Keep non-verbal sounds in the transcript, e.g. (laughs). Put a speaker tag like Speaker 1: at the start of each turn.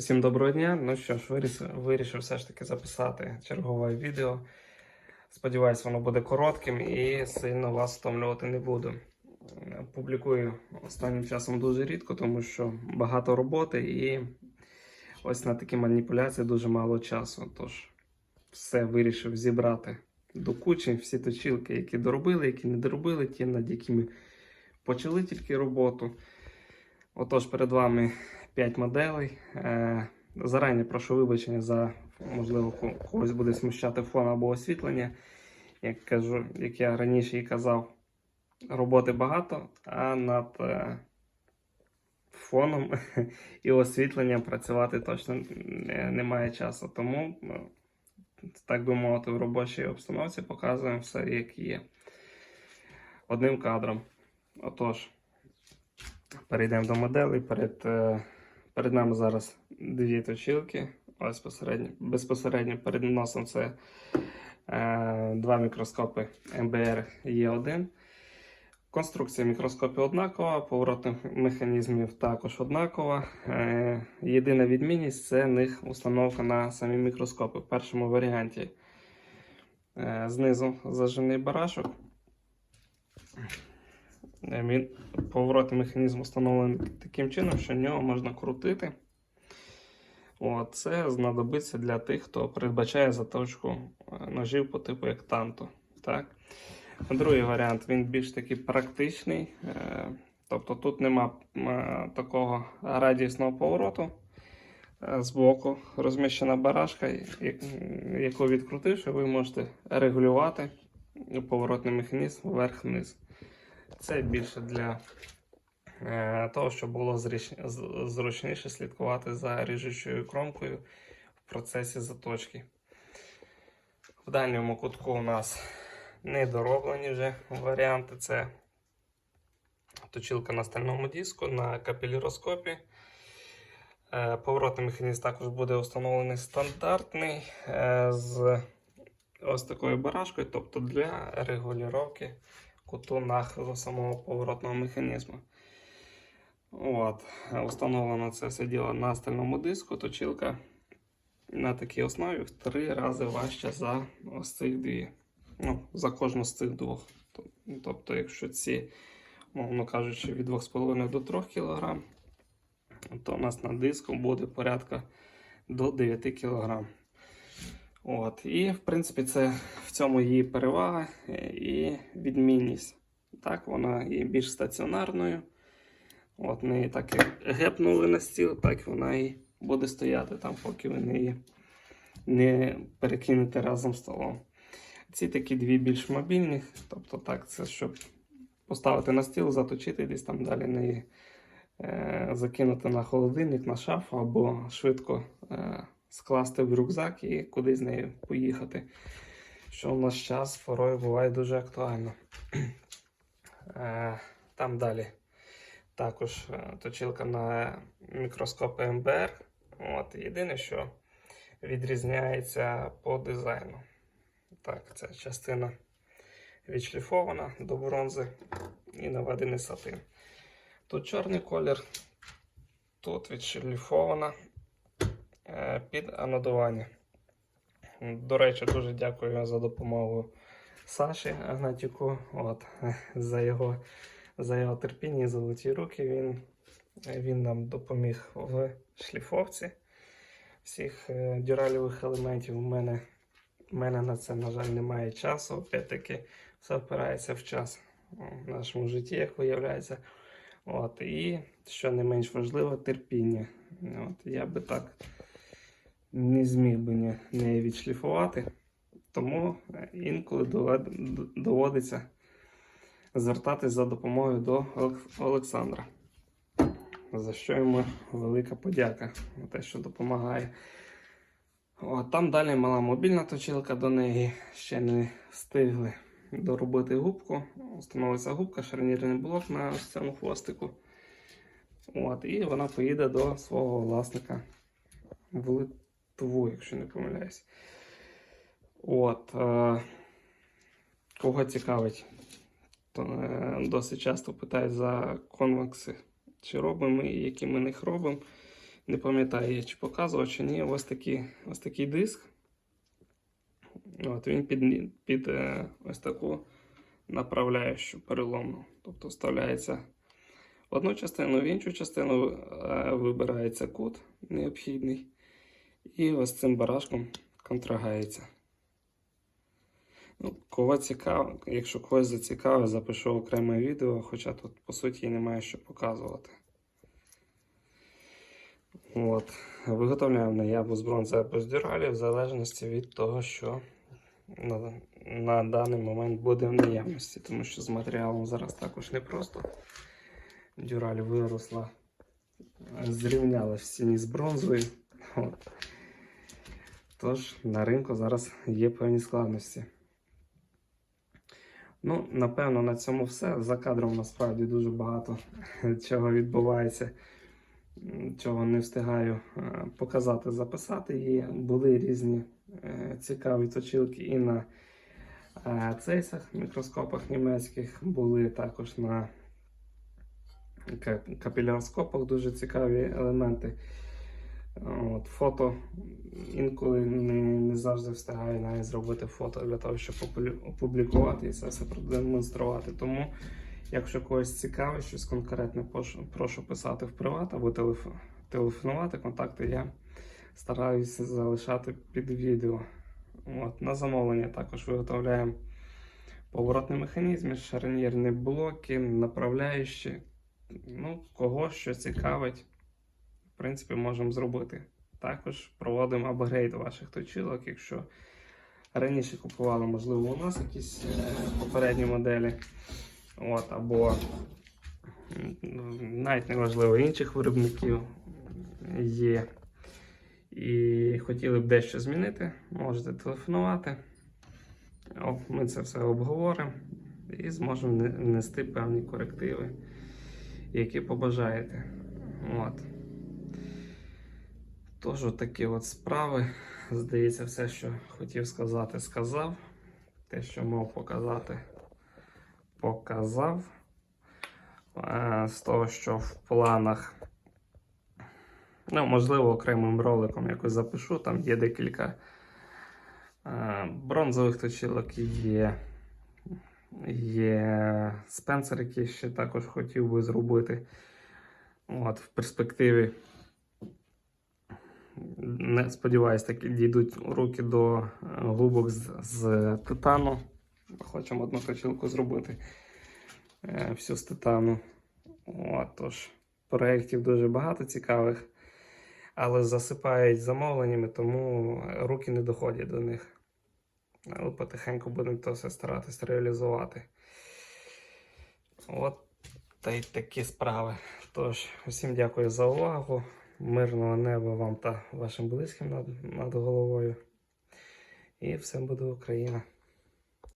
Speaker 1: Всім доброго дня. Ну що ж, вирішив, вирішив все ж таки записати чергове відео. Сподіваюсь, воно буде коротким і сильно вас втомлювати не буду. Публікую останнім часом дуже рідко, тому що багато роботи і ось на такі маніпуляції дуже мало часу. Тож все вирішив зібрати до кучі всі точілки, які доробили, які не доробили, ті, над якими почали тільки роботу. Отож, перед вами 5 моделей. Е, Зарані прошу вибачення за можливо ко- когось буде смущати фон або освітлення. Як кажу, як я раніше і казав, роботи багато, а над е, фоном (laughs) і освітленням працювати точно не- немає часу. Тому, ну, так би мовити, в робочій обстановці показуємо все, як є. Одним кадром. Отож, перейдемо до моделей. Перед, е, перед нами зараз дві точилки. Ось посередньо, безпосередньо перед носом це е, два мікроскопи MBR Е1. Конструкція мікроскопів однакова, поворотних механізмів також однакова. Е, єдина відмінність це них установка на самі мікроскопи. В першому варіанті е, знизу зажимний барашок. Е, Він поворотний механізм встановлений таким чином, що нього можна крутити. О, це знадобиться для тих, хто передбачає заточку е, ножів по типу як танто. Так? Другий варіант він більш такий практичний. е, Тобто тут нема такого радіусного повороту. Збоку розміщена барашка, яку відкрутивши, ви можете регулювати поворотний механізм вверх-вниз. Це більше для е, того, щоб було зручніше слідкувати за ріжучою кромкою в процесі заточки. В дальньому кутку у нас недороблені вже варіанти. Це точилка на стальному диску, на капіляроскопі. Е, Поворотний механізм також буде встановлений стандартний е, з ось такою барашкою, тобто для регулювання куту нахилу самого поворотного механізму. От. Установлено це все діло на стальному диску, точилка на такій основі в три рази важча за ось цих дві. Ну, за кожну з цих двох. Тобто, якщо ці, мовно кажучи, від 2,5 до 3 кг, то у нас на диску буде порядка до 9 кг. От. І, в принципі, це в цьому її перевага е, і відмінність. Так, вона є більш стаціонарною. От, неї так як гепнули на стіл, так вона і буде стояти там, поки ви неї не перекинете разом столом. Ці такі дві більш мобільні, тобто так, це щоб поставити на стіл, заточити десь там далі неї е, закинути на холодильник, на шафу або швидко е, скласти в рюкзак і кудись з нею поїхати. Що в наш час порою буває дуже актуально. Е, там далі також е, точилка на мікроскопи МБР. От, єдине, що відрізняється по дизайну. Так, ця частина відшліфована до бронзи і наведений сатин. Тут чорний колір, тут відшліфована під анодування. До речі, дуже дякую за допомогу Саші Агнатюку. От, (laughs) за його, за його терпіння і золоті руки. Він, він нам допоміг в шліфовці всіх е, дюралівих елементів. У мене, у мене на це, на жаль, немає часу. Опять-таки, все впирається в час в нашому житті, як виявляється. От, і, що не менш важливо, терпіння. От, я би так не зміг би не, не відшліфувати. Тому е, інколи доводиться звертатись за допомогою до Олександра. За що йому велика подяка за те, що допомагає. От, там далі мала мобільна точилка до неї, ще не встигли доробити губку. Встановиться губка, шарнірний блок на цьому хвостику. От, і вона поїде до свого власника Литву, якщо не помиляюсь. От, е, кого цікавить, то е, досить часто питають за конвекси, чи робимо і які ми них робимо. Не пам'ятаю, я чи показував, чи ні. Ось такий, ось такий диск. От він під, під е, ось таку направляючу переломну. Тобто вставляється в одну частину, в іншу частину е, вибирається кут необхідний. І ось цим барашком контрагається. Ну, кого цікаво, якщо когось зацікавить, запишу окреме відео, хоча тут по суті немає що показувати. От. Виготовляємо на або з бронзи або з дюралі, в залежності від того, що на, на даний момент буде в наявності, тому що з матеріалом зараз також непросто. Дюраль виросла, зрівнялась в ціні з бронзою. От. Тож на ринку зараз є певні складності. Ну, напевно, на цьому все. За кадром насправді дуже багато (laughs) чого відбувається, чого не встигаю е, показати, записати. Є були різні е, цікаві точилки і на е, цейсах, мікроскопах німецьких, були також на ка- капілярскопах дуже цікаві елементи. От, фото інколи не, не завжди встигаю навіть зробити фото для того, щоб опублікувати і це все продемонструвати. Тому, якщо когось цікавить, щось конкретне, прошу, прошу писати в приват або телеф- телефонувати. Контакти я стараюся залишати під відео. От, на замовлення також виготовляємо поворотні механізми, шарнірні блоки, направляючі. Ну, кого що цікавить в принципі, можемо зробити. Також проводимо апгрейд ваших точилок, якщо раніше купували, можливо, у нас якісь е, попередні моделі, от, або навіть неважливо інших виробників є. І хотіли б дещо змінити, можете телефонувати. Ми це все обговоримо і зможемо не- внести певні корективи, які побажаєте. От. Тож такі от справи. Здається, все, що хотів сказати, сказав. Те, що мав показати, показав. Е, З того, що в планах, ну, можливо, окремим роликом якось запишу. Там є декілька е, бронзових точилок, є, є спенсер, який ще також хотів би зробити. От, в перспективі не сподіваюсь, таки дійдуть руки до е, губок з, з титану. Хочемо одну точилку зробити е, всю з титану. От, тож, проєктів дуже багато цікавих, але засипають замовленнями, тому руки не доходять до них. Але потихеньку будемо то все старатись реалізувати. От та й такі справи. Тож, усім дякую за увагу. Мирного неба вам та вашим близьким над, над головою. І все буде Україна.